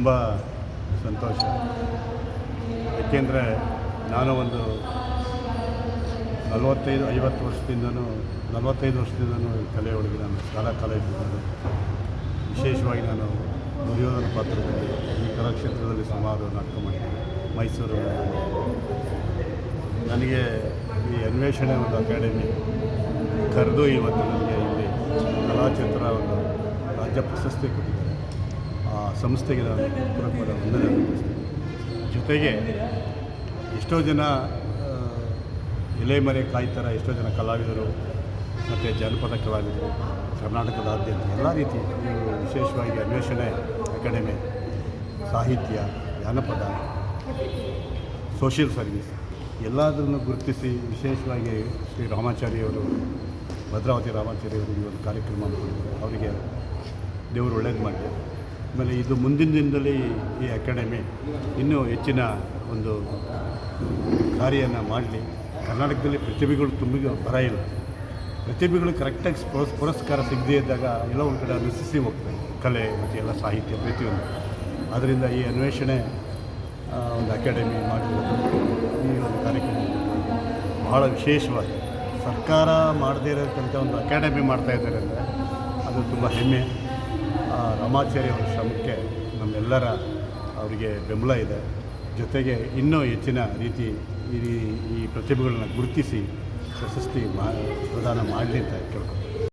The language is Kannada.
ತುಂಬ ಸಂತೋಷ. ಏಕೆಂದರೆ ನಾನು ಒಂದು ನಲವತ್ತೈದು, ಐವತ್ತು ವರ್ಷದಿಂದನೂ, ನಲವತ್ತೈದು ವರ್ಷದಿಂದನೂ ಕಲೆ ಒಳಗೆ ನಾನು ಶಾಲಾ ಕಾಲೇಜಿನಲ್ಲಿ ವಿಶೇಷವಾಗಿ ನಾನು ದುರ್ಯೋಧನ ಪಾತ್ರದಲ್ಲಿ ಈ ಕಲಾಕ್ಷೇತ್ರದಲ್ಲಿ ಸುಮಾರು ನಾಟಕ ಮಾಡಿದ್ದೇನೆ ಮೈಸೂರು ನನಗೆ ಈ ಅನ್ವೇಷಣೆ ಒಂದು ಅಕಾಡೆಮಿ ಕರೆದು ಇವತ್ತು ನನಗೆ ಇಲ್ಲಿ ಕಲಾಚಿತ್ರ ಒಂದು ರಾಜ್ಯ ಪ್ರಶಸ್ತಿ ಕೊಟ್ಟಿದ್ದಾರೆ. ಸಂಸ್ಥೆಗೆ ನಾನು ಪೂರಕವಾದ ವಂದನೆ ಜೊತೆಗೆ ಎಷ್ಟೋ ಜನ ಆ, ಎಲೆ ಮರೆ ಕಾಯ್ತಾರ ಎಷ್ಟೋ ಜನ ಕಲಾವಿದರು ಮತ್ತು ಜನಪದ ಕಲಾವಿದರು ಕರ್ನಾಟಕದಾದ್ಯಂತ ಎಲ್ಲ ರೀತಿ ವಿಶೇಷವಾಗಿ ಅನ್ವೇಷಣೆ ಅಕಾಡೆಮಿ ಸಾಹಿತ್ಯ ಜಾನಪದ ಸೋಷಿಯಲ್ ಸರ್ವಿಸ್ ಎಲ್ಲದನ್ನು ಗುರುತಿಸಿ ವಿಶೇಷವಾಗಿ ಶ್ರೀ ರಾಮಾಚಾರ್ಯವರು ಭದ್ರಾವತಿ ರಾಮಾಚಾರ್ಯವರು ಈ ಒಂದು ಕಾರ್ಯಕ್ರಮ ಅವರಿಗೆ ದೇವರು ಒಳ್ಳೇದು ಮಾಡಲಿ. ಆಮೇಲೆ ಇದು ಮುಂದಿನ ದಿನದಲ್ಲಿ ಈ ಅಕಾಡೆಮಿ ಇನ್ನೂ ಹೆಚ್ಚಿನ ಒಂದು ಕಾರ್ಯನ ಮಾಡಲಿ. ಕರ್ನಾಟಕದಲ್ಲಿ ಪ್ರತಿಭೆಗಳು ತುಂಬಿ ಬರ ಇಲ್ಲ. ಪ್ರತಿಭೆಗಳು ಕರೆಕ್ಟಾಗಿ ಪುರಸ್, ಪುರಸ್ಕಾರ ಸಿಗದೇ ಇದ್ದಾಗ ಎಲ್ಲ ಒಂದು ಕಡೆ ನಶಿಸಿ ಹೋಗ್ತದೆ ಕಲೆ ಮತ್ತು ಎಲ್ಲ ಸಾಹಿತ್ಯ ಪ್ರತಿಯೊಂದು. ಅದರಿಂದ ಈ ಅನ್ವೇಷಣೆ ಒಂದು ಅಕಾಡೆಮಿ ಮಾಡಿರೋದು ಈ ಒಂದು ಕಾರ್ಯಕ್ರಮ ಬಹಳ ವಿಶೇಷವಾಗಿ ಸರ್ಕಾರ ಮಾಡದೇ ಇರೋಕ್ಕಂಥ ಒಂದು ಅಕಾಡೆಮಿ ಮಾಡ್ತಾ ಇದ್ದಾರೆ ಅಂದರೆ ಅದು ತುಂಬ ಹೆಮ್ಮೆ. ಆ, ರಾಮಾಚಾರ್ಯ ಅವರ ಶ್ರಮಕ್ಕೆ ನಮ್ಮೆಲ್ಲರ ಅವರಿಗೆ ಬೆಂಬಲ ಇದೆ. ಜೊತೆಗೆ ಇನ್ನೂ ಹೆಚ್ಚಿನ ರೀತಿ ಈ ಈ ಪ್ರತಿಭೆಗಳನ್ನ ಗುರುತಿಸಿ ಪ್ರಶಸ್ತಿ ಮಾ ಪ್ರದಾನ ಮಾಡಲಿ ಅಂತ ಕೇಳ್ಕೊತೀನಿ